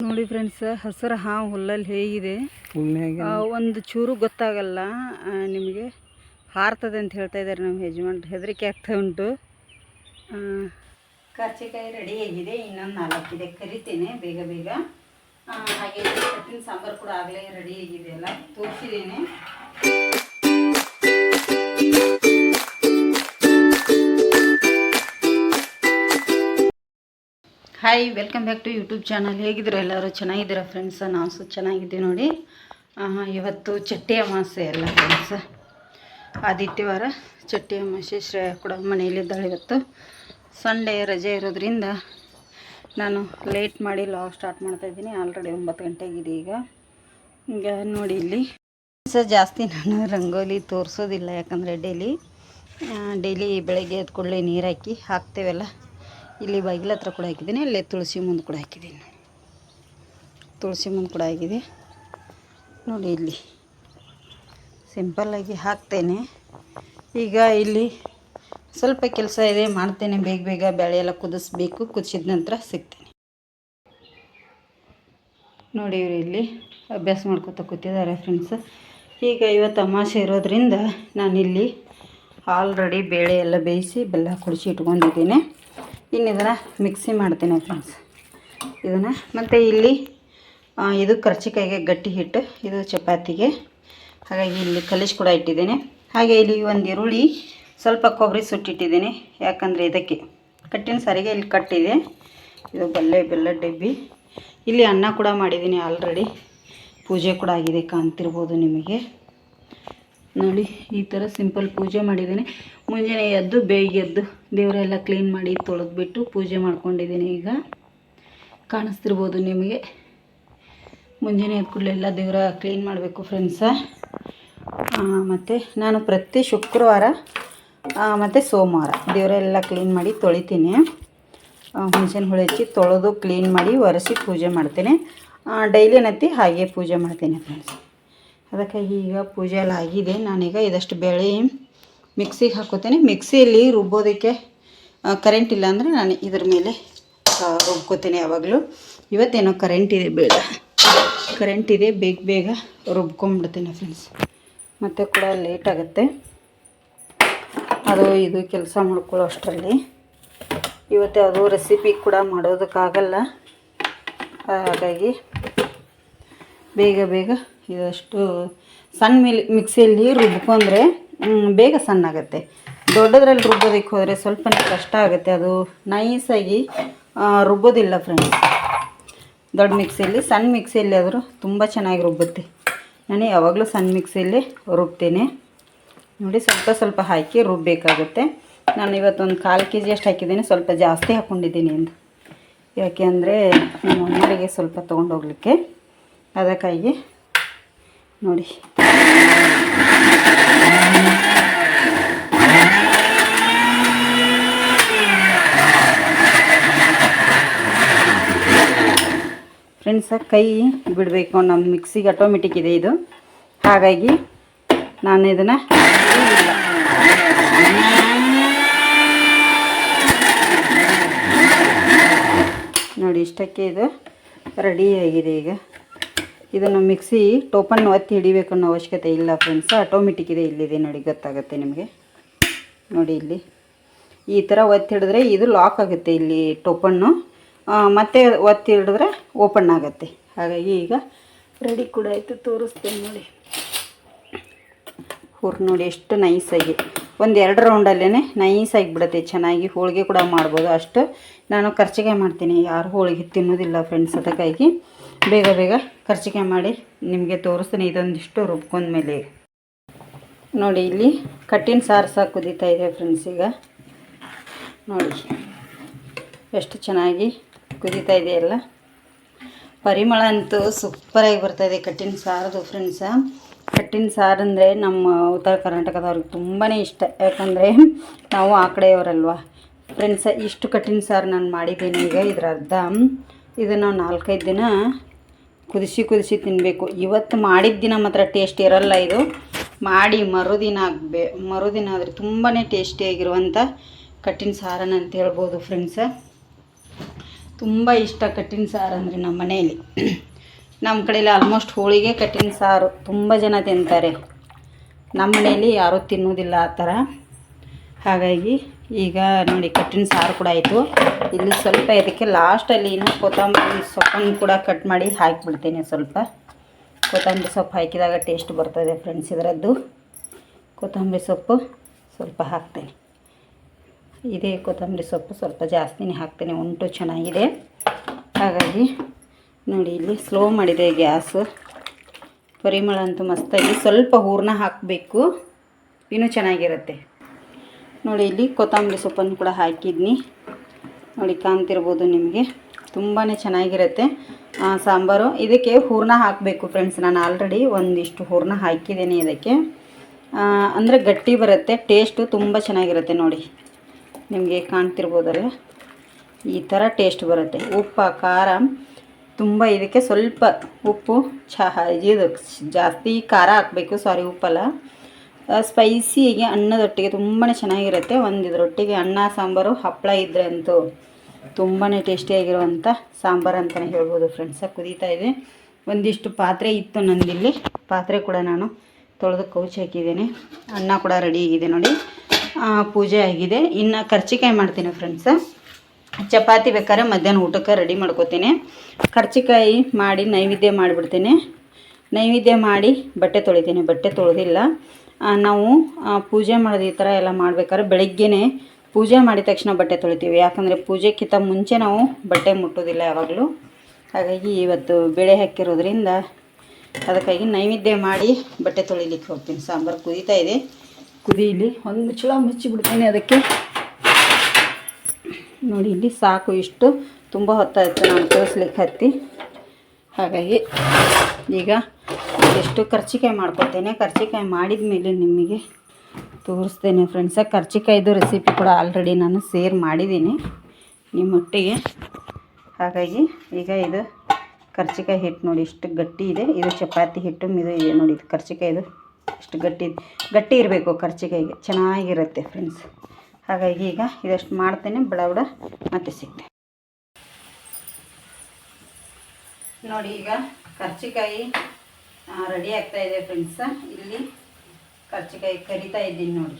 ನೋಡಿ ಫ್ರೆಂಡ್ಸ್ ಹಸಿರು ಹಾವು ಹುಲ್ಲಲ್ಲಿ ಹೇಗಿದೆ. ಆ, ಒಂದು ಚೂರು ಗೊತ್ತಾಗಲ್ಲ ಆ, ನಿಮಗೆ ಹಾರ್ತದೆ ಅಂತ ಹೇಳ್ತಾ ಇದ್ದಾರೆ ನಮ್ಮ ಯಜಮಾನ್ರು. ಹೆದರಿಕೆ ಆಗ್ತಾ ಉಂಟು. ಕರ್ಚಿಕಾಯಿ ರೆಡಿ ಆಗಿದೆ ಇನ್ನೊಂದು ನಾಲ್ಕಿದೆ. ಕರಿತೇನೆ ಬೇಗ ಬೇಗ. ಹಾಗೆ ಕಟ್ಟಿನ ಸಾಂಬಾರು ಕೂಡ ಆಗಲೇ ರೆಡಿ ಆಗಿದೆ ಅಲ್ಲ. ತೋರಿಸಿದ್ದೇನೆ. Hi welcome back to YouTube channel ಹೇಗಿದ್ರು ಎಲ್ಲರೂ? ಚೆನ್ನಾಗಿದ್ದೀರಾ ಫ್ರೆಂಡ್ಸ ನಾವು ಸಹ ಚೆನ್ನಾಗಿದ್ದೀವಿ ನೋಡಿ. ಇವತ್ತು ಚಟ್ಟಿ ಅಮಾಸೆ ಎಲ್ಲ ಫ್ರೆಂಡ್ಸ ಆದಿತ್ಯವಾರ ಚಟ್ಟಿ ಅಮಾಸೆ ಶ್ರೇಯ ಕೂಡ ಮನೆಯಲ್ಲಿದ್ದಾಳೆ ಇವತ್ತು. ಸಂಡೇ ರಜೆ ಇರೋದ್ರಿಂದ ನಾನು ಲೇಟ್ ಮಾಡಿ ಲಾಗ್ ಸ್ಟಾರ್ಟ್ ಮಾಡ್ತಾಯಿದ್ದೀನಿ ಆಲ್ರೆಡಿ ಒಂಬತ್ತು ಗಂಟೆಗಿದೆ ಈಗ. ಈಗ ನೋಡಿ ಇಲ್ಲಿ. ಸ ಜಾಸ್ತಿ ನಾನು ರಂಗೋಲಿ ತೋರಿಸೋದಿಲ್ಲ ಯಾಕಂದರೆ ಡೈಲಿ ಡೈಲಿ ಬೆಳಗ್ಗೆ ಎದ್ದ ಕೂಡಲೇ ನೀರು ಹಾಕಿ ಹಾಕ್ತೇವಲ್ಲ. ಇಲ್ಲಿ ಬಾಗಿಲ ಹತ್ರ ಕೂಡ ಹಾಕಿದ್ದೀನಿ, ಅಲ್ಲೇ ತುಳಸಿ ಮುಂದೆ ಕೂಡ ಹಾಕಿದ್ದೀನಿ. ತುಳಸಿ ಮುಂದೆ ಕೂಡ ಆಗಿದೆ. ನೋಡಿ ಇಲ್ಲಿ. ಸಿಂಪಲ್ಲಾಗಿ ಹಾಕ್ತೇನೆ. ಈಗ ಇಲ್ಲಿ ಸ್ವಲ್ಪ ಕೆಲಸ ಇದೆ, ಮಾಡ್ತೇನೆ. ಬೇಗ ಬೇಗ ಬೇಳೆ ಎಲ್ಲ ಕುದಿಸ್ಬೇಕು. ಕುದಿಸಿದ ನಂತರ ಸಿಗ್ತೇನೆ. ನೋಡಿ ಇವರು ಇಲ್ಲಿ ಅಭ್ಯಾಸ ಮಾಡ್ಕೊತ ಕೂತಿದ್ದಾರೆ ಫ್ರೆಂಡ್ಸ್ ಈಗ ಇವತ್ತು ಅಮಾಸೆ ಇರೋದ್ರಿಂದ ನಾನಿಲ್ಲಿ ಆಲ್ರೆಡಿ ಬೇಳೆ ಎಲ್ಲ ಬೇಯಿಸಿ ಬೆಲ್ಲ ಕುಡಿಸಿ ಇಟ್ಕೊಂಡಿದ್ದೀನಿ. ಇನ್ನು ಇದನ್ನು ಮಿಕ್ಸಿ ಮಾಡ್ತೀನಿ ಫ್ರೆಂಡ್ಸ್ ಇದನ್ನು ಮತ್ತು ಇಲ್ಲಿ ಇದು ಕರ್ಚಿಕಾಯಿಗೆ ಗಟ್ಟಿ ಹಿಟ್ಟು, ಇದು ಚಪಾತಿಗೆ. ಹಾಗಾಗಿ ಇಲ್ಲಿ ಕಲಿಸ್ ಕೂಡ ಇಟ್ಟಿದ್ದೇನೆ. ಹಾಗೆ ಇಲ್ಲಿ ಒಂದು ಈರುಳ್ಳಿ, ಸ್ವಲ್ಪ ಕೊಬ್ಬರಿ ಸುಟ್ಟಿಟ್ಟಿದ್ದೀನಿ ಯಾಕಂದರೆ ಇದಕ್ಕೆ ಕಟ್ಟಿನ ಸಾರಿಗೆ ಇಲ್ಲಿ ಕಟ್ಟಿದೆ. ಇದು ಬಲ್ಲೆ ಬೆಲ್ಲ ಡಬ್ಬಿ. ಇಲ್ಲಿ ಅನ್ನ ಕೂಡ ಮಾಡಿದ್ದೀನಿ ಆಲ್ರೆಡಿ ಪೂಜೆ ಕೂಡ ಆಗಿದೆ ಕಾಣ್ತಿರ್ಬೋದು ನಿಮಗೆ. ನೋಡಿ, ಈ ಥರ ಸಿಂಪಲ್ ಪೂಜೆ ಮಾಡಿದ್ದೀನಿ. ಮುಂಜಾನೆ ಎದ್ದು, ಬೇಗ ಎದ್ದು, ದೇವರೆಲ್ಲ ಕ್ಲೀನ್ ಮಾಡಿ ತೊಳೆದ್ಬಿಟ್ಟು ಪೂಜೆ ಮಾಡ್ಕೊಂಡಿದ್ದೀನಿ ಈಗ. ಕಾಣಿಸ್ತಿರ್ಬೋದು ನಿಮಗೆ. ಮುಂಜಾನೆ ಎದ್ದ ಕೂಡಲೇ ಎಲ್ಲ ದೇವರ ಕ್ಲೀನ್ ಮಾಡಬೇಕು ಫ್ರೆಂಡ್ಸ ಮತ್ತು ನಾನು ಪ್ರತಿ ಶುಕ್ರವಾರ ಮತ್ತು ಸೋಮವಾರ ದೇವರೆಲ್ಲ ಕ್ಲೀನ್ ಮಾಡಿ ತೊಳಿತೀನಿ. ಹುಣಸೆನ ಹುಳಿ ಹಚ್ಚಿ ತೊಳೆದು ಕ್ಲೀನ್ ಮಾಡಿ ಒರೆಸಿ ಪೂಜೆ ಮಾಡ್ತೇನೆ. ಡೈಲಿ ನತ್ತಿ ಹಾಗೆ ಪೂಜೆ ಮಾಡ್ತೀನಿ ಫ್ರೆಂಡ್ಸ್ ಅದಕ್ಕಾಗಿ ಈಗ ಪೂಜೆ ಎಲ್ಲ ಆಗಿದೆ ನಾನೀಗ ಇದಷ್ಟು ಬೆಳೆ ಮಿಕ್ಸಿಗೆ ಹಾಕೋತೇನೆ. ಮಿಕ್ಸಿಯಲ್ಲಿ ರುಬ್ಬೋದಕ್ಕೆ ಕರೆಂಟ್ ಇಲ್ಲ ಅಂದರೆ ನಾನು ಇದ್ರ ಮೇಲೆ ರುಬ್ಕೋತೀನಿ ರುಬ್ಕೋತೇನೆ ಯಾವಾಗಲೂ. ಇವತ್ತೇನೋ ಕರೆಂಟ್ ಇದೆ ಬೇಡ ಕರೆಂಟ್ ಇದೆ, ಬೇಗ ಬೇಗ ರುಬ್ಕೊಂಬಿಡ್ತೀನಿ ಫ್ರೆಂಡ್ಸ್ ಮತ್ತು ಕೂಡ ಲೇಟ್ ಆಗುತ್ತೆ. ಅದು ಇದು ಕೆಲಸ ಮಾಡ್ಕೊಳ್ಳೋ ಅಷ್ಟರಲ್ಲಿ. ಇವತ್ತು ಅದು ರೆಸಿಪಿ ಕೂಡ ಮಾಡೋದಕ್ಕಾಗಲ್ಲ. ಹಾಗಾಗಿ ಬೇಗ ಬೇಗ ಇದಷ್ಟು ಸಣ್ಣ ಮಿಲ್ ಮಿಕ್ಸಿಯಲ್ಲಿ ರುಬ್ಕೊಂಡ್ರೆ ಬೇಗ ಸಣ್ಣಾಗುತ್ತೆ. ದೊಡ್ಡದ್ರಲ್ಲಿ ರುಬ್ಬೋದಕ್ಕೆ ಹೋದರೆ ಸ್ವಲ್ಪ ಕಷ್ಟ ಆಗುತ್ತೆ. ಅದು ನೈಸಾಗಿ ರುಬ್ಬೋದಿಲ್ಲ ಫ್ರೆಂಡ್ಸ್ ದೊಡ್ಡ ಮಿಕ್ಸಿಯಲ್ಲಿ, ಸಣ್ಣ ಮಿಕ್ಸಿಯಲ್ಲಿ ಆದರೂ ತುಂಬ ಚೆನ್ನಾಗಿ ರುಬ್ಬುತ್ತೆ. ನಾನು ಯಾವಾಗಲೂ ಸಣ್ಣ ಮಿಕ್ಸಿಯಲ್ಲಿ ರುಬ್ತೇನೆ. ನೋಡಿ, ಸ್ವಲ್ಪ ಸ್ವಲ್ಪ ಹಾಕಿ ರುಬ್ಬಬೇಕಾಗುತ್ತೆ ನಾನು ಇವತ್ತೊಂದು ಕಾಲು ಕೆ ಜಿ ಅಷ್ಟು ಹಾಕಿದ್ದೀನಿ. ಸ್ವಲ್ಪ ಜಾಸ್ತಿ ಹಾಕ್ಕೊಂಡಿದ್ದೀನಿ ಎಂದು. ಯಾಕೆ ಅಂದರೆ, ನಮ್ಮ ಅಮ್ಮರಿಗೆ ಸ್ವಲ್ಪ ತೊಗೊಂಡೋಗ್ಲಿಕ್ಕೆ, ಅದಕ್ಕಾಗಿ ನೋಡಿ. ಫ್ರೆಂಡ್ಸ, ಕೈ ಬಿಡಬೇಕು. ನಮ್ಮ ಮಿಕ್ಸಿಗೆ ಆಟೋಮೆಟಿಕ್ ಇದೆ ಇದು. ಹಾಗಾಗಿ ನಾನು ಇದನ್ನು ನೋಡಿ, ಇಷ್ಟಕ್ಕೆ ಇದು ರೆಡಿ ಆಗಿದೆ ಈಗ. ಇದನ್ನು ಮಿಕ್ಸಿ ಟೋಪನ್ ಒತ್ತಿ ಹಿಡಿಬೇಕು ಅನ್ನೋ ಅವಶ್ಯಕತೆ ಇಲ್ಲ ಫ್ರೆಂಡ್ಸ್ ಆಟೋಮೆಟಿಕ್ ಇದೆ, ಇಲ್ಲಿದೆ ನೋಡಿ, ಗೊತ್ತಾಗುತ್ತೆ ನಿಮಗೆ. ನೋಡಿ ಇಲ್ಲಿ. ಈ ಥರ ಒತ್ತಿ ಹಿಡಿದ್ರೆ ಇದು ಲಾಕ್ ಆಗುತ್ತೆ ಇಲ್ಲಿ ಟೋಪನ್ನು. ಮತ್ತೆ ಒತ್ತಿ ಹಿಡಿದ್ರೆ ಓಪನ್ ಆಗುತ್ತೆ. ಹಾಗಾಗಿ ಈಗ ರೆಡಿ ಕೂಡ ಆಯಿತು, ತೋರಿಸ್ತೇನೆ ನೋಡಿ. ಹುರ್ ನೋಡಿ, ಎಷ್ಟು ನೈಸಾಗಿ ಒಂದು ಎರಡು ರೌಂಡಲ್ಲೇ ನೈಸಾಗಿ ಬಿಡುತ್ತೆ, ಚೆನ್ನಾಗಿ ಹೋಳಿಗೆ ಕೂಡ ಮಾಡ್ಬೋದು ಅಷ್ಟು. ನಾನು ಖರ್ಚಿಗೆ ಮಾಡ್ತೀನಿ, ಯಾರು ಹೋಳಿಗೆ ತಿನ್ನೋದಿಲ್ಲ ಫ್ರೆಂಡ್ಸ್ ಅದಕ್ಕಾಗಿ. ಬೇಗ ಬೇಗ ಖರ್ಚಿಗೆ ಮಾಡಿ ನಿಮಗೆ ತೋರಿಸ್ತೀನಿ. ಇದೊಂದಿಷ್ಟು ರುಬ್ಕೊಂಡ್ಮೇಲೆ ನೋಡಿ, ಇಲ್ಲಿ ಕಟ್ಟಿನ ಸಾರು ಸಹ ಕುದೀತಾ ಇದೆ ಫ್ರೆಂಡ್ಸ್ ಈಗ. ನೋಡಿ, ಎಷ್ಟು ಚೆನ್ನಾಗಿ ಕುದೀತಾ ಇದೆಯಲ್ಲ ಪರಿಮಳ ಅಂತೂ ಸೂಪರಾಗಿ ಬರ್ತಾಯಿದೆ ಕಟ್ಟಿನ ಸಾರದು ಫ್ರೆಂಡ್ಸ ಕಟ್ಟಿನ ಸಾರು ಅಂದರೆ ನಮ್ಮ ಉತ್ತರ ಕರ್ನಾಟಕದವ್ರಿಗೆ ತುಂಬಾ ಇಷ್ಟ. ಯಾಕಂದರೆ ನಾವು ಆ ಕಡೆಯವರಲ್ವ. ಫ್ರೆಂಡ್ಸ ಇಷ್ಟು ಕಟ್ಟಿನ ಸಾರು ನಾನು ಮಾಡಿದ್ದೀನಿ ಈಗ ಇದರ ಅರ್ಧ ಇದನ್ನು ನಾಲ್ಕೈದು ದಿನ ಕುದಿಸಿ ಕುದಿಸಿ ತಿನ್ನಬೇಕು ಇವತ್ತು ಮಾಡಿದ ದಿನ ಮಾತ್ರ ಟೇಸ್ಟ್ ಇರಲ್ಲ ಇದು. ಮಾಡಿ ಮರುದಿನ ಆಗಬೇ, ಮರುದಿನ ಆದರೆ ತುಂಬಾ ಟೇಸ್ಟಿಯಾಗಿರುವಂಥ ಕಟ್ಟಿನ ಸಾರನ ಅಂತ ಹೇಳ್ಬೋದು ಫ್ರೆಂಡ್ಸ ತುಂಬ ಇಷ್ಟ ಕಟ್ಟಿನ ಸಾರು ಅಂದರೆ ನಮ್ಮ ಮನೆಯಲ್ಲಿ. ನಮ್ಮ ಕಡೆಯಲ್ಲಿ ಆಲ್ಮೋಸ್ಟ್ ಹೋಳಿಗೆ ಕಟ್ಟಿನ ಸಾರು. ತುಂಬ ಜನ ತಿಂತಾರೆ. ನಮ್ಮ ಮನೆಯಲ್ಲಿ ಯಾರೂ ತಿನ್ನೋದಿಲ್ಲ ಆ ಥರ ಹಾಗಾಗಿ ಈಗ ನೋಡಿ ಕಟ್ಟಿನ ಸಾರು ಕೂಡ ಆಯಿತು. ಇಲ್ಲಿ ಸ್ವಲ್ಪ ಇದಕ್ಕೆ ಲಾಸ್ಟಲ್ಲಿ ಇನ್ನು ಕೊತ್ತಂಬರಿ ಸೊಪ್ಪನ್ನು ಕೂಡ ಕಟ್ ಮಾಡಿ ಹಾಕಿಬಿಡ್ತೀನಿ ಸ್ವಲ್ಪ. ಕೊತ್ತಂಬರಿ ಸೊಪ್ಪು ಹಾಕಿದಾಗ ಟೇಸ್ಟ್ ಬರ್ತದೆ ಫ್ರೆಂಡ್ಸ್ ಇದರದ್ದು. ಕೊತ್ತಂಬರಿ ಸೊಪ್ಪು ಸ್ವಲ್ಪ ಹಾಕ್ತೇನೆ. ಇದೇ ಕೊತ್ತಂಬರಿ ಸೊಪ್ಪು ಸ್ವಲ್ಪ ಜಾಸ್ತಿನೇ ಹಾಕ್ತೇನೆ, ಉಂಟು ಚೆನ್ನಾಗಿದೆ. ಹಾಗಾಗಿ ನೋಡಿ ಇಲ್ಲಿ ಸ್ಲೋ ಮಾಡಿದೆ ಗ್ಯಾಸು. ಪರಿಮಳ ಅಂತೂ ಮಸ್ತಾಗಿ ಸ್ವಲ್ಪ ಹೂರಣ ಹಾಕಬೇಕು. ಇನ್ನೂ ಚೆನ್ನಾಗಿರುತ್ತೆ. ನೋಡಿ, ಇಲ್ಲಿ ಕೊತ್ತಂಬರಿ ಸೊಪ್ಪನ್ನು ಕೂಡ ಹಾಕಿದ್ನಿ. ನೋಡಿ, ಕಾಣ್ತಿರ್ಬೋದು ನಿಮಗೆ. ತುಂಬಾ ಚೆನ್ನಾಗಿರುತ್ತೆ. ಸಾಂಬಾರು. ಇದಕ್ಕೆ ಹೂರಣ ಹಾಕಬೇಕು ಫ್ರೆಂಡ್ಸ್ ನಾನು ಆಲ್ರೆಡಿ ಒಂದಿಷ್ಟು ಹೂರ್ಣ ಹಾಕಿದ್ದೀನಿ ಇದಕ್ಕೆ. ಅಂದರೆ ಗಟ್ಟಿ ಬರುತ್ತೆ ಟೇಸ್ಟು ತುಂಬ ಚೆನ್ನಾಗಿರುತ್ತೆ ನೋಡಿ. ನಿಮಗೆ ಕಾಣ್ತಿರ್ಬೋದಲ್ಲ? ಈ ಥರ ಟೇಸ್ಟ್ ಬರುತ್ತೆ. ಉಪ್ಪು, ಖಾರ, ತುಂಬ ಇದಕ್ಕೆ ಸ್ವಲ್ಪ ಉಪ್ಪು ಚಹಾ ಇದು ಜಾಸ್ತಿ ಖಾರ ಹಾಕಬೇಕು. ಸಾರಿ ಉಪ್ಪಲ್ಲ. ಸ್ಪೈಸಿಗೆ ಅನ್ನದೊಟ್ಟಿಗೆ ತುಂಬಾ ಚೆನ್ನಾಗಿರುತ್ತೆ. ಒಂದು ಇದರೊಟ್ಟಿಗೆ ಅನ್ನ, ಸಾಂಬಾರು ಹಪ್ಪಳ ಇದ್ದರೆ ಅಂತೂ ತುಂಬಾ ಟೇಸ್ಟಿಯಾಗಿರುವಂಥ ಸಾಂಬಾರು ಅಂತಲೇ ಹೇಳ್ಬೋದು ಫ್ರೆಂಡ್ಸ ಕುದೀತಾ ಇದೆ. ಒಂದಿಷ್ಟು ಪಾತ್ರೆ ಇತ್ತು ನಂದಿಲ್ಲಿ. ಪಾತ್ರೆ ಕೂಡ ನಾನು ತೊಳೆದು ಕೌಚ್ ಹಾಕಿದ್ದೀನಿ. ಅನ್ನ ಕೂಡ ರೆಡಿ ಆಗಿದೆ ನೋಡಿ. ಪೂಜೆ ಆಗಿದೆ. ಇನ್ನು ಕರ್ಚಿಕಾಯಿ ಮಾಡ್ತೀನಿ ಫ್ರೆಂಡ್ಸ ಚಪಾತಿ ಬೇಕಾದ್ರೆ ಮಧ್ಯಾಹ್ನ ಊಟಕ್ಕೆ ರೆಡಿ ಮಾಡ್ಕೋತೀನಿ. ಕರ್ಚಿಕಾಯಿ ಮಾಡಿ ನೈವೇದ್ಯ ಮಾಡಿಬಿಡ್ತೀನಿ. ನೈವೇದ್ಯ ಮಾಡಿ ಬಟ್ಟೆ ತೊಳಿತೀನಿ. ಬಟ್ಟೆ ತೊಳೆದಿಲ್ಲ. ನಾವು ಪೂಜೆ ಮಾಡೋದು ಈ ಥರ ಎಲ್ಲ ಮಾಡ್ಬೇಕಾದ್ರೆ ಬೆಳಗ್ಗೆನೇ ಪೂಜೆ ಮಾಡಿದ ತಕ್ಷಣ ಬಟ್ಟೆ ತೊಳಿತೀವಿ. ಯಾಕಂದರೆ ಪೂಜೆಕ್ಕಿಂತ ಮುಂಚೆ ನಾವು ಬಟ್ಟೆ ಮುಟ್ಟೋದಿಲ್ಲ ಯಾವಾಗಲೂ. ಹಾಗಾಗಿ ಇವತ್ತು ಬೆಳೆ ಹಾಕಿರೋದ್ರಿಂದ ಅದಕ್ಕಾಗಿ ನೈವೇದ್ಯ ಮಾಡಿ ಬಟ್ಟೆ ತೊಳಿಲಿಕ್ಕೆ ಹೋಗ್ತೀನಿ. ಸಾಂಬಾರು ಕುದೀತಾ ಇದೆ. ಕುದೀಲಿ ಒಂದು ಮುಚ್ಚಳ ಮುಚ್ಚಿಬಿಡ್ತೀನಿ ಅದಕ್ಕೆ. ನೋಡಿ, ಇಲ್ಲಿ ಸಾಕು ಇಷ್ಟು. ತುಂಬ ಹೊತ್ತಾಯಿತು ನಾನು ತೋರಿಸ್ಲಿಕ್ಕೆ ಹತ್ತಿ. ಹಾಗಾಗಿ ಈಗ ಎಷ್ಟು ಕರ್ಚಿಕಾಯಿ ಮಾಡ್ಕೊತೇನೆ ಕರ್ಚಿಕಾಯಿ ಮಾಡಿದ ಮೇಲೆ ನಿಮಗೆ ತೋರಿಸ್ತೇನೆ ಫ್ರೆಂಡ್ಸ ಕರ್ಚಿಕಾಯಿದು ರೆಸಿಪಿ ಕೂಡ ಆಲ್ರೆಡಿ ನಾನು ಸೇರ್ ಮಾಡಿದ್ದೀನಿ ನಿಮ್ಮೊಟ್ಟಿಗೆ. ಹಾಗಾಗಿ ಈಗ ಇದು ಕರ್ಚಿಕಾಯಿ ಹಿಟ್ಟು ನೋಡಿ, ಇಷ್ಟು ಗಟ್ಟಿ ಇದೆ. ಇದು ಚಪಾತಿ ಹಿಟ್ಟು, ಇದು ಇದೆ ನೋಡಿ, ಇದು ಕರ್ಚಿಕಾಯಿದು ಇಷ್ಟು ಗಟ್ಟಿ ಗಟ್ಟಿ ಇರಬೇಕು ಕರ್ಚಿಕಾಯಿಗೆ, ಚೆನ್ನಾಗಿರುತ್ತೆ ಫ್ರೆಂಡ್ಸ್ ಹಾಗಾಗಿ ಈಗ ಇದಷ್ಟು ಮಾಡ್ತೇನೆ ಬಡ ಬಡ ಮತ್ತೆ ಸಿಗ್ತೇನೆ. ನೋಡಿ, ಈಗ ಕರ್ಚಿಕಾಯಿ ರೆಡಿ ಆಗ್ತಾ ಇದೆ ಫ್ರೆಂಡ್ಸ ಇಲ್ಲಿ ಕರ್ಚಿಕಾಯಿ ಕರಿತಾ ಇದ್ದೀನಿ ನೋಡಿ.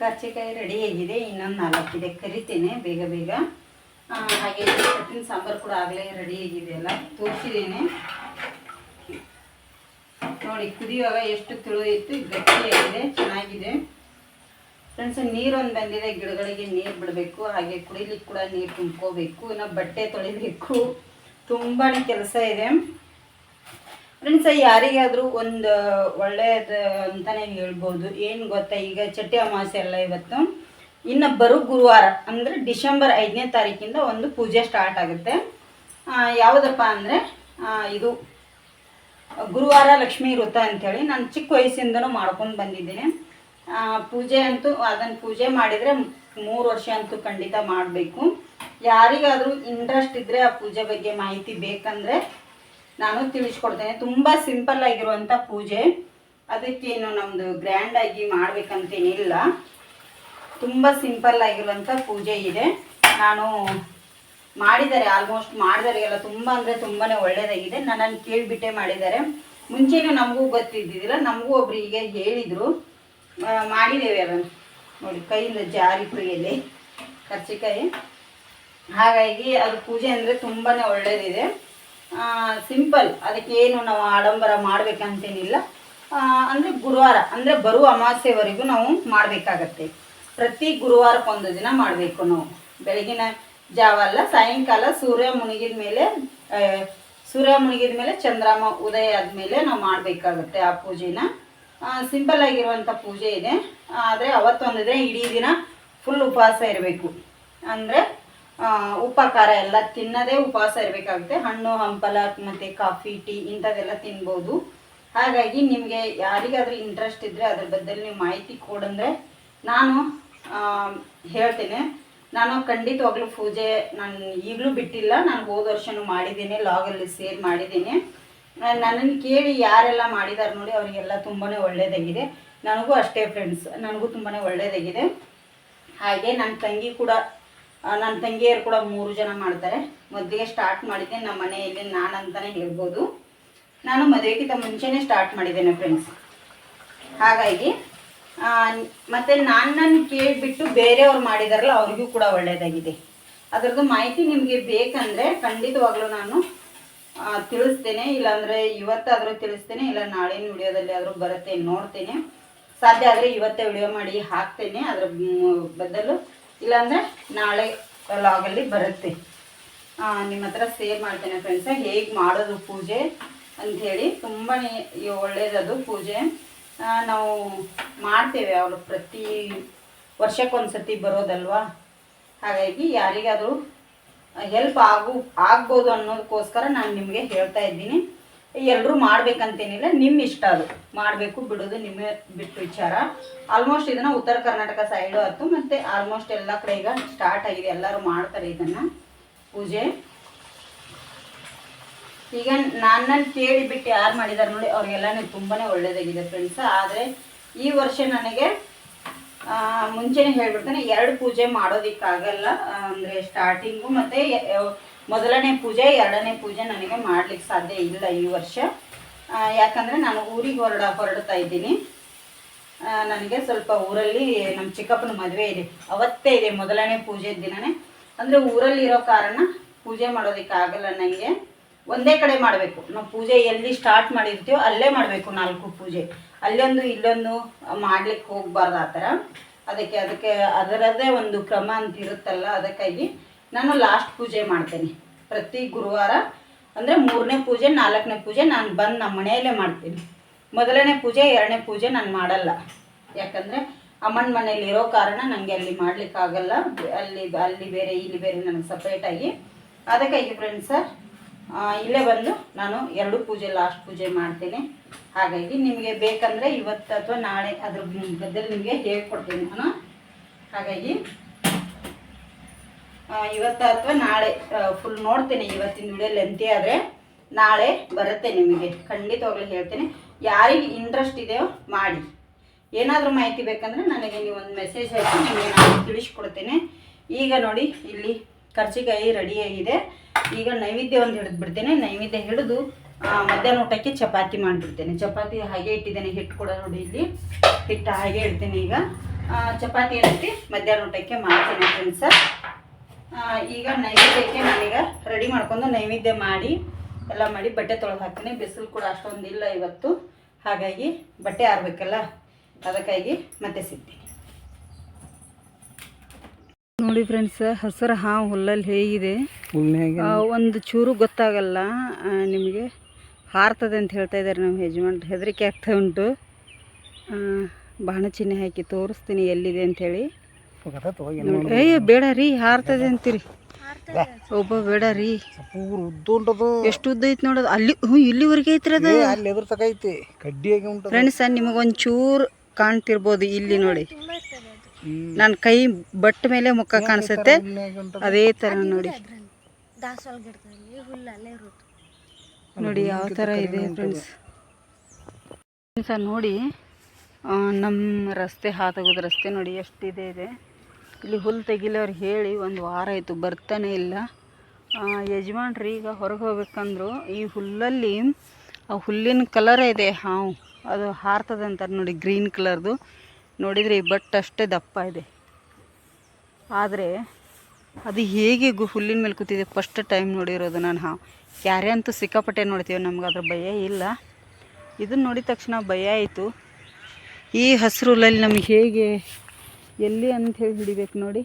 ಕರ್ಚಿಕಾಯಿ ರೆಡಿ ಆಗಿದೆ ಇನ್ನೊಂದು ನಾಲ್ಕಿದೆ. ಕರಿತೇನೆ ಬೇಗ ಬೇಗ. ಹಾಗೆ ಕಟ್ಟಿನ ಸಾಂಬಾರು ಕೂಡ ಆಗಲೇ ರೆಡಿ ಆಗಿದೆ ಅಲ್ಲ. ತೋರಿಸಿದ್ದೀನಿ. ನೋಡಿ, ಕುದಿಯುವಾಗ ಎಷ್ಟು ತಿಳಿಯಿತ್ತು ಗಟ್ಟಿಯಾಗಿದೆ ಚೆನ್ನಾಗಿದೆ. ಫ್ರೆಂಡ್ಸ್ ನೀರೊಂದು ಬಂದಿದೆ, ಗಿಡಗಳಿಗೆ ನೀರು ಬಿಡಬೇಕು, ಹಾಗೆ ಕುಡಿಲಿಕ್ಕೆ ಕೂಡ ನೀರು ತುಂಬ್ಕೋಬೇಕು, ಇನ್ನು ಬಟ್ಟೆ ತೊಳಿಬೇಕು. ತುಂಬಾ ಕೆಲಸ ಇದೆ. ಫ್ರೆಂಡ್ಸ್ ಯಾರಿಗಾದರೂ ಒಂದು ಒಳ್ಳೆಯದು ಅಂತಲೇ ಹೇಳ್ಬೋದು. ಏನು ಗೊತ್ತಾ? ಈಗ ಚಟ್ಟಿ ಅಮಾವಾಸ್ಯೆ ಎಲ್ಲ ಇವತ್ತು. ಇನ್ನು ಬರೋ ಗುರುವಾರ, ಅಂದರೆ ಡಿಸೆಂಬರ್ ಐದನೇ ತಾರೀಕಿಂದ ಒಂದು ಪೂಜೆ ಸ್ಟಾರ್ಟ್ ಆಗುತ್ತೆ. ಯಾವುದಪ್ಪ ಅಂದರೆ ಇದು ಗುರುವಾರ ಲಕ್ಷ್ಮೀ ವೃತ ಅಂಥೇಳಿ ನಾನು ಚಿಕ್ಕ ವಯಸ್ಸಿಂದನೂ ಮಾಡ್ಕೊಂಡು ಬಂದಿದ್ದೀನಿ. ಪೂಜೆ ಅಂತೂ ಅದನ್ನು ಪೂಜೆ ಮಾಡಿದರೆ ಮೂರು ವರ್ಷ ಅಂತೂ ಖಂಡಿತ ಮಾಡಬೇಕು. ಯಾರಿಗಾದರೂ ಇಂಟ್ರೆಸ್ಟ್ ಇದ್ದರೆ ಆ ಪೂಜೆ ಬಗ್ಗೆ ಮಾಹಿತಿ ಬೇಕಂದರೆ ನಾನು ತಿಳಿಸ್ಕೊಡ್ತೇನೆ. ತುಂಬ ಸಿಂಪಲ್ ಆಗಿರುವಂಥ ಪೂಜೆ. ಅದಕ್ಕೇನು ನಮ್ಮದು ಗ್ರ್ಯಾಂಡಾಗಿ ಮಾಡಬೇಕಂತೇನಿಲ್ಲ. ತುಂಬ ಸಿಂಪಲ್ ಆಗಿರುವಂಥ ಪೂಜೆ ಇದೆ. ನಾನು ಮಾಡಿದ್ದಾರೆ ಆಲ್ಮೋಸ್ಟ್ ಮಾಡಿದವರಿಗೆಲ್ಲ ತುಂಬ ಅಂದರೆ ತುಂಬಾ ಒಳ್ಳೆಯದಾಗಿದೆ ನನ್ನನ್ನು ಕೇಳಿಬಿಟ್ಟೆ ಮಾಡಿದ್ದಾರೆ. ಮುಂಚೆನೂ ನಮಗೂ ಗೊತ್ತಿದ್ದಿದ್ದಿಲ್ಲ. ನಮಗೂ ಒಬ್ರು ಈಗ ಹೇಳಿದರು. ಮಾಡಿದ್ದೇವೆ ಅದನ್ನು. ನೋಡಿ, ಕೈಯಿಂದ ಜಾರಿ ಎಲೆ ಕರ್ಚಿಕಾಯಿ ಹಾಗಾಗಿ ಅದು ಪೂಜೆ ಅಂದರೆ ತುಂಬಾ ಒಳ್ಳೆಯದಿದೆ ಸಿಂಪಲ್ ಅದಕ್ಕೇನು ನಾವು ಆಡಂಬರ ಮಾಡಬೇಕಂತೇನಿಲ್ಲ. ಅಂದರೆ ಗುರುವಾರ, ಅಂದರೆ ಬರುವ ಅಮಾವಾಸ್ಯವರೆಗೂ ನಾವು ಮಾಡಬೇಕಾಗತ್ತೆ. ಪ್ರತಿ ಗುರುವಾರಕ್ಕೊಂದು ದಿನ ಮಾಡಬೇಕು ನಾವು. ಬೆಳಗಿನ ಜಾವ ಅಲ್ಲ, ಸಾಯಂಕಾಲ ಸೂರ್ಯ ಮುಳುಗಿದ ಮೇಲೆ ಸೂರ್ಯ ಮುಳುಗಿದ ಮೇಲೆ ಚಂದ್ರಮ ಉದಯ ಆದಮೇಲೆ ನಾವು ಮಾಡಬೇಕಾಗುತ್ತೆ ಆ ಪೂಜೆನ. ಸಿಂಪಲ್ ಆಗಿರುವಂಥ ಪೂಜೆ ಇದೆ. ಆದರೆ ಅವತ್ತೊಂದು ದಿನ ಇಡೀ ದಿನ ಫುಲ್ ಉಪವಾಸ ಇರಬೇಕು. ಅಂದರೆ ಉಪ್ಪ, ಖಾರ ಎಲ್ಲ ತಿನ್ನದೇ ಉಪವಾಸ ಇರಬೇಕಾಗುತ್ತೆ. ಹಣ್ಣು, ಹಂಪಲ ಮತ್ತು ಕಾಫಿ, ಟೀ ಇಂಥದ್ದೆಲ್ಲ ತಿನ್ಬೋದು. ಹಾಗಾಗಿ ನಿಮಗೆ ಯಾರಿಗಾದ್ರೂ ಇಂಟ್ರೆಸ್ಟ್ ಇದ್ದರೆ ಅದ್ರ ಬಗ್ಗೆ ನೀವು ಮಾಹಿತಿ ಕೊಡಂದ್ರೆ ನಾನು ಹೇಳ್ತೇನೆ. ನಾನು ಖಂಡಿತವಾಗ್ಲೂ ಪೂಜೆ ನಾನು ಈಗಲೂ ಬಿಟ್ಟಿಲ್ಲ. ನಾನು ಹೋದ ವರ್ಷನೂ ಮಾಡಿದ್ದೀನಿ, ಲಾಗಲ್ಲಿ ಸೇರ್ ಮಾಡಿದ್ದೀನಿ. ನನ್ನನ್ನು ಕೇಳಿ ಯಾರೆಲ್ಲ ಮಾಡಿದ್ದಾರೆ ನೋಡಿ ಅವರಿಗೆಲ್ಲ ತುಂಬಾ ಒಳ್ಳೆಯದಾಗಿದೆ ನನಗೂ ಅಷ್ಟೇ ಫ್ರೆಂಡ್ಸ್ ನನಗೂ ತುಂಬಾ ಒಳ್ಳೆಯದಾಗಿದೆ ಹಾಗೆ ನನ್ನ ತಂಗಿ ಕೂಡ ನನ್ನ ತಂಗಿಯರು ಕೂಡ ಮೂರು ಜನ ಮಾಡ್ತಾರೆ. ಮದುವೆ ಸ್ಟಾರ್ಟ್ ಮಾಡಿದ್ದೆ ನಮ್ಮ ಮನೆಯಲ್ಲಿ ನಾನು ಅಂತಲೇ ಹೇಳ್ಬೋದು. ನಾನು ಮದುವೆಗಿಂತ ಮುಂಚೆನೇ ಸ್ಟಾರ್ಟ್ ಮಾಡಿದ್ದೇನೆ ಫ್ರೆಂಡ್ಸ್ ಹಾಗಾಗಿ ಮತ್ತೆ ನನ್ನನ್ನು ಕೇಳಿಬಿಟ್ಟು ಬೇರೆಯವ್ರು ಮಾಡಿದಾರಲ್ಲ, ಅವ್ರಿಗೂ ಕೂಡ ಒಳ್ಳೆಯದಾಗಿದೆ ಅದರದ್ದು ಮಾಹಿತಿ ನಿಮಗೆ ಬೇಕಂದರೆ ಖಂಡಿತವಾಗ್ಲೂ ನಾನು ತಿಳಿಸ್ತೇನೆ. ಇಲ್ಲಾಂದರೆ ಇವತ್ತಾದರೂ ತಿಳಿಸ್ತೇನೆ, ಇಲ್ಲ ನಾಳಿನ ವಿಡಿಯೋದಲ್ಲಿ ಆದರೂ ಬರುತ್ತೆ, ನೋಡ್ತೇನೆ. ಸಾಧ್ಯ ಆದರೆ ಇವತ್ತೇ ವಿಡಿಯೋ ಮಾಡಿ ಹಾಕ್ತೇನೆ. ಅದರ ಬದಲು ಇಲ್ಲಾಂದರೆ ನಾಳೆ ಲಾಗಲ್ಲಿ ಬರುತ್ತೆ. ನಿಮ್ಮ ಹತ್ರ ಸೇರ್ ಮಾಡ್ತೇನೆ ಫ್ರೆಂಡ್ಸ ಹೇಗೆ ಮಾಡೋದು ಪೂಜೆ ಅಂಥೇಳಿ ತುಂಬಾ ಒಳ್ಳೆಯದದು ಪೂಜೆ. ನಾವು ಮಾಡ್ತೇವೆ ಅವರು ಪ್ರತಿ ವರ್ಷಕ್ಕೊಂದ್ಸತಿ ಬರೋದಲ್ವಾ? ಹಾಗಾಗಿ ಯಾರಿಗಾದರೂ ಹೆಲ್ಪ್ ಆಗು ಆಗ್ಬೋದು ಅನ್ನೋದಕ್ಕೋಸ್ಕರ ನಾನು ನಿಮಗೆ ಹೇಳ್ತಾ ಇದ್ದೀನಿ. ಎಲ್ಲರೂ ಮಾಡ್ಬೇಕಂತೇನಿಲ್ಲ ನಿಮ್ಮ ಇಷ್ಟ ಅದು. ಮಾಡಬೇಕು, ಬಿಡೋದು ನಿಮ್ಮ ಬಿಟ್ಟು ವಿಚಾರ. ಆಲ್ಮೋಸ್ಟ್ ಇದನ್ನು ಉತ್ತರ ಕರ್ನಾಟಕ ಸೈಡು ಆಯ್ತು, ಮತ್ತು ಆಲ್ಮೋಸ್ಟ್ ಎಲ್ಲ ಕಡೆ ಈಗ ಸ್ಟಾರ್ಟ್ ಆಗಿದೆ. ಎಲ್ಲರೂ ಮಾಡ್ತಾರೆ ಇದನ್ನು. ಪೂಜೆ. ಈಗ ನನ್ನನ್ನು ಕೇಳಿಬಿಟ್ಟು ಯಾರು ಮಾಡಿದಾರೆ ನೋಡಿ ಅವ್ರಿಗೆಲ್ಲನೂ ತುಂಬಾ ಒಳ್ಳೇದಾಗಿದೆ ಫ್ರೆಂಡ್ಸ್ ಆದರೆ ಈ ವರ್ಷ ನನಗೆ ಮುಂಚೆನೇ ಹೇಳ್ಬಿಡ್ತೇನೆ, ಎರಡು ಪೂಜೆ ಮಾಡೋದಕ್ಕಾಗಲ್ಲ, ಅಂದರೆ ಸ್ಟಾರ್ಟಿಂಗು ಮತ್ತು ಮೊದಲನೇ ಪೂಜೆ, ಎರಡನೇ ಪೂಜೆ ನನಗೆ ಮಾಡ್ಲಿಕ್ಕೆ ಸಾಧ್ಯ ಇಲ್ಲ ಈ ವರ್ಷ. ಯಾಕಂದರೆ ನಾನು ಊರಿಗೆ ಹೊರಡ, ಹೊರಡ್ತಾ ಇದ್ದೀನಿ. ನನಗೆ ಸ್ವಲ್ಪ ಊರಲ್ಲಿ ನಮ್ಮ ಚಿಕ್ಕಪ್ಪನ ಮದುವೆ ಇದೆ. ಅವತ್ತೇ ಇದೆ ಮೊದಲನೇ ಪೂಜೆ ದಿನನೇ. ಅಂದರೆ ಊರಲ್ಲಿ ಇರೋ ಕಾರಣ ಪೂಜೆ ಮಾಡೋದಕ್ಕಾಗಲ್ಲ ನನಗೆ ಒಂದೇ ಕಡೆ ಮಾಡಬೇಕು. ನಾವು ಪೂಜೆ ಎಲ್ಲಿ ಸ್ಟಾರ್ಟ್ ಮಾಡಿರ್ತೀವೋ ಅಲ್ಲೇ ಮಾಡಬೇಕು ನಾಲ್ಕು ಪೂಜೆ. ಅಲ್ಲೊಂದು, ಇಲ್ಲೊಂದು ಮಾಡ್ಲಿಕ್ಕೆ ಹೋಗಬಾರ್ದು ಆ ಥರ. ಅದಕ್ಕೆ ಅದಕ್ಕೆ ಅದರದ್ದೇ ಒಂದು ಕ್ರಮ ಅಂತ ಇರುತ್ತಲ್ಲ ಅದಕ್ಕಾಗಿ ನಾನು ಲಾಸ್ಟ್ ಪೂಜೆ ಮಾಡ್ತೇನೆ. ಪ್ರತಿ ಗುರುವಾರ ಅಂದರೆ ಮೂರನೇ ಪೂಜೆ, ನಾಲ್ಕನೇ ಪೂಜೆ ನಾನು ಬಂದು ನಮ್ಮ ಮನೆಯಲ್ಲೇ ಮಾಡ್ತೀನಿ. ಮೊದಲನೇ ಪೂಜೆ, ಎರಡನೇ ಪೂಜೆ ನಾನು ಮಾಡಲ್ಲ. ಯಾಕಂದರೆ ಅಮ್ಮನ ಮನೇಲಿ ಇರೋ ಕಾರಣ ನನಗೆ ಅಲ್ಲಿ ಮಾಡಲಿಕ್ಕಾಗಲ್ಲ. ಅಲ್ಲಿ ಅಲ್ಲಿ ಬೇರೆ, ಇಲ್ಲಿ ಬೇರೆ ನನಗೆ ಸಪ್ರೇಟಾಗಿ ಅದಕ್ಕಾಗಿ ಫ್ರೆಂಡ್ಸ ಇಲ್ಲೇ ಬಂದು ನಾನು ಎರಡು ಪೂಜೆ ಲಾಸ್ಟ್ ಪೂಜೆ ಮಾಡ್ತೀನಿ. ಹಾಗಾಗಿ ನಿಮಗೆ ಬೇಕಂದರೆ ಇವತ್ತು ಅಥವಾ ನಾಳೆ ಅದ್ರ ಬದಲು ನಿಮಗೆ ಹೇಳ್ಕೊಡ್ತೀನಿ ನಾನು. ಹಾಗಾಗಿ ಇವತ್ತು ಅಥವಾ ನಾಳೆ ಫುಲ್ ನೋಡ್ತೇನೆ ಇವತ್ತಿನ ವಿಡಿಯೋ ಲೆಂತಿ ಆದರೆ ನಾಳೆ ಬರುತ್ತೆ ನಿಮಗೆ. ಖಂಡಿತವಾಗ್ಲೂ ಹೇಳ್ತೇನೆ. ಯಾರಿಗೆ ಇಂಟ್ರೆಸ್ಟ್ ಇದೆಯೋ ಮಾಡಿ. ಏನಾದರೂ ಮಾಹಿತಿ ಬೇಕಂದ್ರೆ ನನಗೆ ನೀವು ಒಂದು ಮೆಸೇಜ್ ಹಾಕಿ ನಿಮಗೆ ನಾನು ತಿಳಿಸ್ಕೊಡ್ತೇನೆ. ಈಗ ನೋಡಿ, ಇಲ್ಲಿ ಕರ್ಜಿಕಾಯಿ ರೆಡಿಯಾಗಿದೆ ಈಗ ನೈವೇದ್ಯ ಒಂದು ಹಿಡಿದು ಬಿಡ್ತೇನೆ. ನೈವೇದ್ಯ ಹಿಡಿದು ಮಧ್ಯಾಹ್ನ ಊಟಕ್ಕೆ ಚಪಾತಿ ಮಾಡಿಬಿಡ್ತೇನೆ. ಚಪಾತಿ ಹಾಗೆ ಇಟ್ಟಿದ್ದೇನೆ ಹಿಟ್ಟು ಕೂಡ ನೋಡಿ ಇಲ್ಲಿ. ಹಿಟ್ಟು ಹಾಗೆ ಇಡ್ತೇನೆ ಈಗ. ಚಪಾತಿ ಇಡ್ತಿ ಮಧ್ಯಾಹ್ನ ಊಟಕ್ಕೆ ಮಾಡ್ತೇನೆ ಫ್ರೆಂಡ್ಸ ಈಗ ನೈವೇದ್ಯಕ್ಕೆ ನಾನೀಗ ರೆಡಿ ಮಾಡ್ಕೊಂಡು ನೈವೇದ್ಯ ಮಾಡಿ ಎಲ್ಲ ಮಾಡಿ ಬಟ್ಟೆ ತೊಳೆದು ಹಾಕ್ತೀನಿ. ಬಿಸಿಲು ಕೂಡ ಅಷ್ಟೊಂದು ಇಲ್ಲ ಇವತ್ತು. ಹಾಗಾಗಿ ಬಟ್ಟೆ ಆರಬೇಕಲ್ಲ? ಅದಕ್ಕಾಗಿ ಮತ್ತೆ ಸಿಗ್ತೀನಿ. ನೋಡಿ ಫ್ರೆಂಡ್ಸ್ ಹಸಿರು ಹಾವು ಹುಲ್ಲಲ್ಲಿ ಹೇಗಿದೆ. ಆ, ಒಂದು ಚೂರು ಗೊತ್ತಾಗಲ್ಲ. ನಿಮಗೆ ಹಾರ್ತದೆ ಅಂತ ಹೇಳ್ತಾ ಇದ್ದಾರೆ ನಮ್ಮ ಯಜಮಾನ್ರು. ಹೆದರಿಕೆ ಆಗ್ತಾ ಉಂಟು. ಆ, ಬಾಣ ಚಿಹ್ನೆ ಹಾಕಿ ತೋರಿಸ್ತೀನಿ ಎಲ್ಲಿದೆ ಅಂಥೇಳಿ ನೋಡಿ, ಏಯ್ ಬೇಡ ರೀ ಹಾರ್ತದೆ ಅಂತೀರಿ. ಒಬ್ಬ ಬೇಡ ರೀ. ಉದ್ದ ಉಂಟದು. ಎಷ್ಟು ಉದ್ದ ಐತಿ ನೋಡೋದು ಅಲ್ಲಿ ಹ್ಞೂ ಇಲ್ಲಿವರೆಗೆ ಐತ್ರಿ ಅದು. ಅಲ್ಲಿ ಎದುರು ತಕ ಐತಿ. ಕಡ್ಡಿಯಾಗಿ ಉಂಟದು. ಫ್ರೆಂಡ್ಸ್ ನಿಮಗೆ ಚೂರು ಕಾಣ್ತಿರ್ಬೋದು ಇಲ್ಲಿ ನೋಡಿ. ನನ್ನ ಕೈ ಬಟ್ ಮೇಲೆ ಮುಖ ಕಾಣಿಸುತ್ತೆ. ಅದೇ ಥರ ನೋಡಿ. ನೋಡಿ ಯಾವ ಥರ ಇದೆ ಫ್ರೆಂಡ್ಸ್ ಫ್ರೆಂಡ್ಸ ನೋಡಿ ನಮ್ಮ ರಸ್ತೆ ಹಾತಾಗೋದು ರಸ್ತೆ ನೋಡಿ ಎಷ್ಟಿದೆ ಇದೆ. ಇಲ್ಲಿ ಹುಲ್ಲು ತೆಗಿಲವ್ರು ಹೇಳಿ ಒಂದು ವಾರ ಆಯಿತು, ಬರ್ತಾನೆ ಇಲ್ಲ. ಯಜಮಾನ್ರಿ ಈಗ ಹೊರಗೆ ಹೋಗ್ಬೇಕಂದ್ರು ಈ ಹುಲ್ಲಲ್ಲಿ ಆ ಹುಲ್ಲಿನ ಕಲರೇ ಇದೆ ಹಾವು ಅದು ಹಾರ್ತದೆ ಅಂತಾರೆ ನೋಡಿ ಗ್ರೀನ್ ಕಲರ್ದು ನೋಡಿದರೆ ಈ ಬಟ್ ಅಷ್ಟೇ ದಪ್ಪ ಇದೆ. ಆದರೆ ಅದು ಹೇಗೆ ಗು ಹುಲ್ಲಿನ ಮೇಲೆ ಕೂತಿದೆ ಫಸ್ಟ್ ಟೈಮ್ ನೋಡಿರೋದು ನಾನು ಹಾವು ಯಾರೇ ಅಂತೂ ಸಿಕ್ಕಾಪಟ್ಟೆ ನೋಡ್ತೀವಿ, ನಮ್ಗೆ ಅದ್ರ ಭಯ ಇಲ್ಲ. ಇದನ್ನ ನೋಡಿದ ತಕ್ಷಣ ಭಯ ಆಯಿತು. ಈ ಹಸಿರು ಹುಲ್ಲಲ್ಲಿ ನಮಗೆ ಹೇಗೆ ಎಲ್ಲಿ ಅಂತ ಹೇಳಿ ಹಿಡಿಬೇಕು ನೋಡಿ.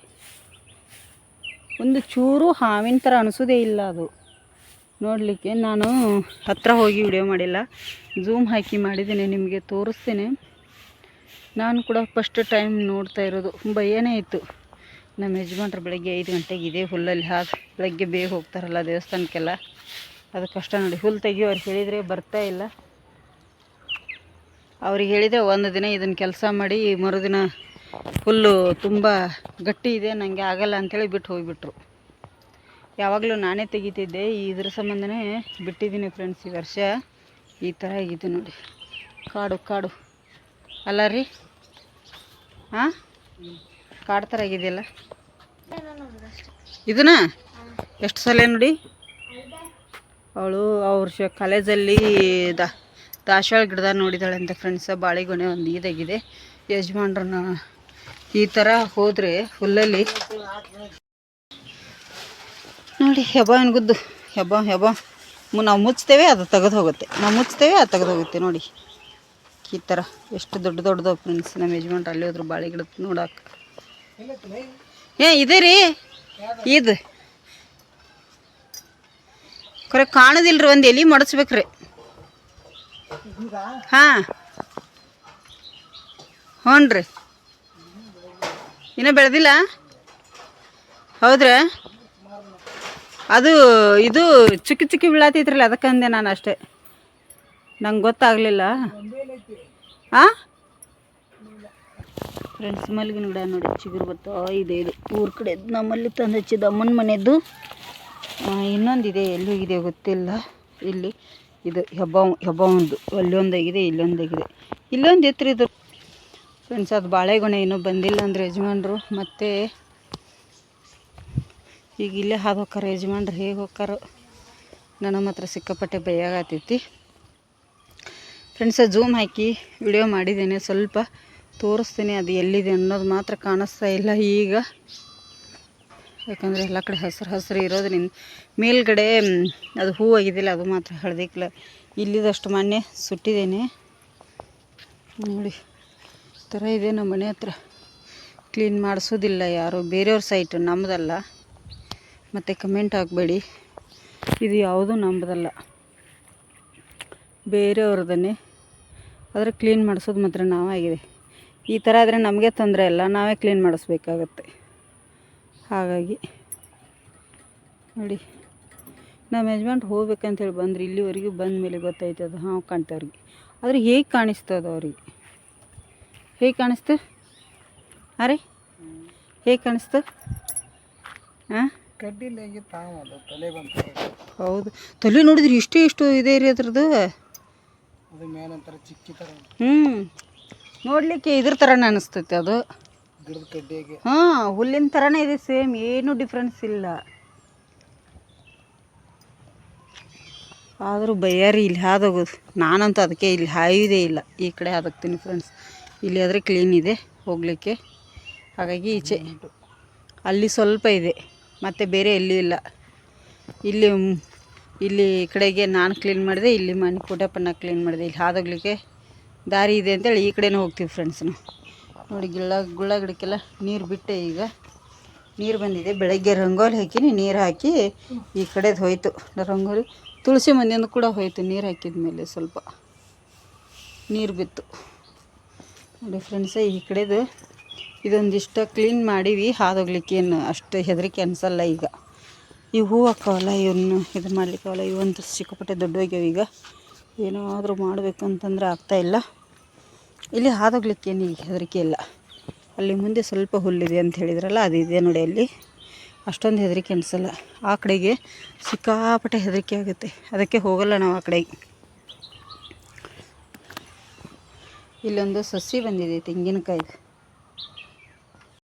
ಒಂದು ಚೂರು ಹಾವಿನ ಥರ ಅನಿಸೋದೇ ಇಲ್ಲ ಅದು. ನೋಡಲಿಕ್ಕೆ ನಾನು ಹತ್ತಿರ ಹೋಗಿ ವಿಡಿಯೋ ಮಾಡಿಲ್ಲ. ಝೂಮ್ ಹಾಕಿ ಮಾಡಿದ್ದೀನಿ, ನಿಮಗೆ ತೋರಿಸ್ತೀನಿ. ನಾನು ಕೂಡ ಫಸ್ಟ್ ಟೈಮ್ ನೋಡ್ತಾ ಇರೋದು. ಭಯನೇ ಇತ್ತು. ನಮ್ಮ ಯಜಮಾನ್ರು ಬೆಳಗ್ಗೆ ಐದು ಗಂಟೆಗೆ ಇದೇ ಹುಲ್ಲಲ್ಲಿ ಹಾಕಿ ಬೆಳಗ್ಗೆ ಬೇಗ ಹೋಗ್ತಾರಲ್ಲ ದೇವಸ್ಥಾನಕ್ಕೆಲ್ಲ. ಅದು ಕಷ್ಟ ನೋಡಿ. ಹುಲ್ಲು ತೆಗಿಯೋರು ಹೇಳಿದರೆ ಬರ್ತಾ ಇಲ್ಲ. ಅವ್ರಿಗೆ ಹೇಳಿದೆ ಒಂದು ದಿನ ಇದನ್ನು ಕೆಲಸ ಮಾಡಿ ಮರುದಿನ ಹುಲ್ಲು ತುಂಬ ಗಟ್ಟಿ ಇದೆ ನನಗೆ ಆಗಲ್ಲ ಅಂಥೇಳಿ ಬಿಟ್ಟು ಹೋಗಿಬಿಟ್ರು. ಯಾವಾಗಲೂ ನಾನೇ ತೆಗಿತಿದ್ದೆ ಇದ್ರ ಸಂಬಂಧನೇ ಬಿಟ್ಟಿದ್ದೀನಿ ಫ್ರೆಂಡ್ಸ್ ಈ ವರ್ಷ. ಈ ಥರ ಆಗಿದೆ ನೋಡಿ. ಕಾಡು ಕಾಡು. ಅಲ್ಲ ರೀ? ಹಾಂ ಕಾಡು ಥರ ಆಗಿದೆಯಲ್ಲ? ಇದನ್ನ? ಎಷ್ಟು ಸಲ ನೋಡಿ? ಅವಳು ಅವ್ರ ಶ ಕಾಲೇಜಲ್ಲಿ ದಾ, ದಾಸವಾಳ ಗಿಡದ ನೋಡಿದಾಳೆ ಅಂತ ಫ್ರೆಂಡ್ಸ ಬಾಳೆಗೊನೆ ಒಂದು ಇದಾಗಿದೆ ಯಜಮಾನ್ರನ್ನ ಈ ಥರ ಹೋದ್ರೆ ಹುಲ್ಲಲ್ಲಿ ನೋಡಿ, ಹೆಬ್ಬ ಗುದ್ದು. ಹೆಬ್ಬ ಹೆಬ್ಬ. ನಾವು ಮುಚ್ತೇವೆ, ಅದು ತೆಗೆದು ಹೋಗುತ್ತೆ. ನಾವು ಮುಚ್ತೇವೆ, ಅದು ತೆಗೆದು ಹೋಗುತ್ತೆ ನೋಡಿ. ಈ ಥರ ಎಷ್ಟು ದೊಡ್ಡ ದೊಡ್ಡದು ಫ್ರೆಂಡ್ಸ್ ನಮ್ಮ ಯಜಮಾನ್ರು ಅಲ್ಲಿ ಹೋದ್ರು ಬಾಳೆ ಗಿಡ ನೋಡಕ್ಕೆ ಏ, ಇದೆ ರೀ. ಇದು. ಕರೆ ಕಾಣೋದಿಲ್ರಿ, ಒಂದು ಎಲೆ ಮಡಚ್ಬೇಕ್ರಿ. ಹಾಂ. ಹ್ಞೂ ರೀ ಇನ್ನೂ ಬೆಳೆದಿಲ್ಲ? ಹೌದ್ರಾ? ಅದು, ಇದು ಚುಕ್ಕಿ ಚುಕ್ಕಿ ಬೀಳತ್ತೈತ್ರಲ್ಲ ಅದಕ್ಕೆ ಅಂದೆ ನಾನು ಅಷ್ಟೇ. ನಂಗೆ ಗೊತ್ತಾಗಲಿಲ್ಲ. ಹಾಂ ಫ್ರೆಂಡ್ಸ್ ಮಲ್ಲಿಗಿನ ಗಿಡ ನೋಡಿ, ಚಿಗುರು ಬರ್ತೋ ಇದೆ, ಇದು. ಊರ ಕಡೆ ನಮ್ಮಲ್ಲಿ ತಂದು ಹಚ್ಚಿದ ಅಮ್ಮನ ಮನೆಯದ್ದು ಇದೆ ಇನ್ನೊಂದಿದೆ ಎಲ್ಲಿಗಿದೆ ಗೊತ್ತಿಲ್ಲ. ಇಲ್ಲಿ, ಇದು ಹೆಬ್ಬ ಹೆಬ್ಬ ಒಂದು ಅಲ್ಲೊಂದಾಗಿದೆ ಇಲ್ಲೊಂದಾಗಿದೆ ಇಲ್ಲೊಂದು ಎತ್ತರ ಇದು. ಫ್ರೆಂಡ್ಸ್, ಅದು ಬಾಳೆಗೊನೆ ಇನ್ನೂ ಬಂದಿಲ್ಲ ಅಂದ್ರೆ ಯಜಮಾನ್ರು. ಮತ್ತು ಈಗ ಇಲ್ಲೇ ಹಾದು ಹೋಕ್ಕಾರ, ಯಜಮಾನ್ರು ಹೇಗೆ ಹೋಕ್ಕಾರೋ ನನ್ನ ಮಾತ್ರ ಸಿಕ್ಕಾಪಟ್ಟೆ ಬೈಯಾಗತ್ತೈತಿ ಫ್ರೆಂಡ್ಸ ಜೂಮ್ ಹಾಕಿ ವಿಡಿಯೋ ಮಾಡಿದ್ದೇನೆ, ಸ್ವಲ್ಪ ತೋರಿಸ್ತೀನಿ ಅದು ಎಲ್ಲಿದೆ ಅನ್ನೋದು ಮಾತ್ರ ಕಾಣಿಸ್ತಾ ಇಲ್ಲ ಈಗ. ಯಾಕಂದರೆ ಎಲ್ಲ ಕಡೆ ಹಸಿರು ಹಸಿರು ಇರೋದ್ರಿಂದ ಮೇಲ್ಗಡೆ ಅದು ಹೂ ಆಗಿದ್ದಿಲ್ಲ, ಅದು ಮಾತ್ರ ಹಳದಿ ಕಲರ್. ಇಲ್ಲಿದಷ್ಟು ಮೊನ್ನೆ ಸುಟ್ಟಿದ್ದೇನೆ. ನೋಡಿ. ಥರ ಇದೆ ನಮ್ಮ ಮನೆ ಹತ್ರ. ಕ್ಲೀನ್ ಮಾಡಿಸೋದಿಲ್ಲ ಯಾರು. ಬೇರೆಯವ್ರ ಸೈಟು ನಮ್ಮದಲ್ಲ ಮತ್ತು ಕಮೆಂಟ್ ಹಾಕಬೇಡಿ. ಇದು ಯಾವುದೂ ನಮ್ಮದಲ್ಲ ಬೇರೆಯವ್ರದನ್ನೇ. ಆದರೆ ಕ್ಲೀನ್ ಮಾಡಿಸೋದು ಮಾತ್ರ ನಾವಾಗಿದೆ. ಈ ಥರ ಆದರೆ ನಮಗೆ ತೊಂದರೆ ಇಲ್ಲ. ನಾವೇ ಕ್ಲೀನ್ ಮಾಡಿಸ್ಬೇಕಾಗತ್ತೆ. ಹಾಗಾಗಿ. ನೋಡಿ. ನಮ್ಮ ಯಜಮಾನ್ರು ಹೋಗ್ಬೇಕಂತೇಳಿ ಬಂದ್ರೆ. ಇಲ್ಲಿವರೆಗೂ ಬಂದ ಮೇಲೆ ಗೊತ್ತಾಯ್ತದ ಹಾಂ ಕಾಣ್ತವ್ರಿಗೆ ಆದರೆ ಹೇಗೆ ಕಾಣಿಸ್ತದ ಅವ್ರಿಗೆ? ಹೇಗೆ ಕಾಣಿಸ್ತು? ಅರೆ ರೀ ಹೇಗೆ ಕಾಣಿಸ್ತು ಹಾಂ ಹೌದು. ತಲೆ ನೋಡಿದ್ರಿ ಇಷ್ಟು ಇಷ್ಟು ಇದೆ ರೀ ಅದ್ರದ್ದು? ಹ್ಞೂ ನೋಡಲಿಕ್ಕೆ ಇದ್ರ ಥರನೇ ಅನಿಸ್ತೈತೆ ಅದು. ಹಾಂ ಹುಲ್ಲಿನ ಥರನೇ ಇದೆ ಸೇಮ್ ಏನೂ ಡಿಫ್ರೆನ್ಸ್ ಇಲ್ಲ. ಆದರೂ ಬಯ್ಯಾರಿ ಇಲ್ಲಿ ಹಾದೋಗೋದು. ನಾನಂತೂ ಅದಕ್ಕೆ ಇಲ್ಲಿ ಹಾಯುವುದೇ ಇಲ್ಲ. ಈ ಕಡೆ ಹಾದಕ್ತೀನಿ ಫ್ರೆಂಡ್ಸ್ ಇಲ್ಲಿ ಆದರೆ ಕ್ಲೀನ್ ಇದೆ ಹೋಗಲಿಕ್ಕೆ. ಹಾಗಾಗಿ ಈಚೆ ಅಲ್ಲಿ ಸ್ವಲ್ಪ ಇದೆ, ಮತ್ತು ಬೇರೆ ಎಲ್ಲಿ ಇಲ್ಲ. ಇಲ್ಲಿ ಇಲ್ಲಿ ಕಡೆಗೆ ನಾನು ಕ್ಲೀನ್ ಮಾಡಿದೆ, ಇಲ್ಲಿ ಮನೆ ಪುಟ್ಟಪ್ಪನ ಕ್ಲೀನ್ ಮಾಡಿದೆ. ಇಲ್ಲಿ ಹಾದೋಗ್ಲಿಕ್ಕೆ ದಾರಿ ಇದೆ ಅಂತೇಳಿ ಈ ಕಡೆನೂ ಹೋಗ್ತೀವಿ ಫ್ರೆಂಡ್ಸ್ ನೋಡಿ ಗಿಳ್ಳ ಗುಳ್ಳ ಗಿಡಕ್ಕೆಲ್ಲ ನೀರು ಬಿಟ್ಟೆ ಈಗ. ನೀರು ಬಂದಿದೆ, ಬೆಳಗ್ಗೆ ರಂಗೋಲಿ ಹಾಕಿನಿ, ನೀರು ಹಾಕಿ ಈ ಕಡೆದು ಹೋಯಿತು. ರಂಗೋಲಿ, ತುಳಸಿ ಮಂದಿಯಿಂದ ಕೂಡ ಹೋಯಿತು ನೀರು ಹಾಕಿದ ಮೇಲೆ ಸ್ವಲ್ಪ. ನೀರು ಬಿತ್ತು. ನೋಡಿ ಫ್ರೆಂಡ್ಸ ಈ ಕಡೆದು ಇದೊಂದಿಷ್ಟು ಕ್ಲೀನ್ ಮಾಡೀವಿ. ಹಾದೋಗ್ಲಿಕ್ಕೆ ಏನು ಅಷ್ಟು ಹೆದರಿಕೆ ಅನಿಸಲ್ಲ ಈಗ. ಈ ಹೂ ಹಾಕವಲ್ಲ ಇವನ್ನು ಇದು ಮಾಡ್ಲಿಕ್ಕವಲ್ಲ ಇವಂತೂ ಸಿಕ್ಕಾಪಟ್ಟೆ ದೊಡ್ಡೋಗ್ಯಾವ ಈಗ. ಏನಾದರೂ ಮಾಡಬೇಕು ಅಂತಂದ್ರೆ ಆಗ್ತಾಯಿಲ್ಲ ಇಲ್ಲಿ ಹಾದೋಗ್ಲಿಕ್ಕೇನು ಈಗ ಹೆದರಿಕೆ ಇಲ್ಲ. ಅಲ್ಲಿ ಮುಂದೆ ಸ್ವಲ್ಪ ಹುಲ್ಲಿದೆ ಅಂತ ಹೇಳಿದ್ರಲ್ಲ, ಅದು ಇದೆ ನೋಡಿ ಅಲ್ಲಿ. ಅಷ್ಟೊಂದು ಹೆದರಿಕೆ ಅನಿಸಲ್ಲ. ಆ ಕಡೆಗೆ ಸಿಕ್ಕಾಪಟ್ಟೆ ಹೆದರಿಕೆ ಆಗುತ್ತೆ. ಅದಕ್ಕೆ ಹೋಗಲ್ಲ ನಾವು ಆ ಕಡೆಗೆ. ಇಲ್ಲೊಂದು ಸಸಿ ಬಂದಿದೆ ತೆಂಗಿನಕಾಯಿ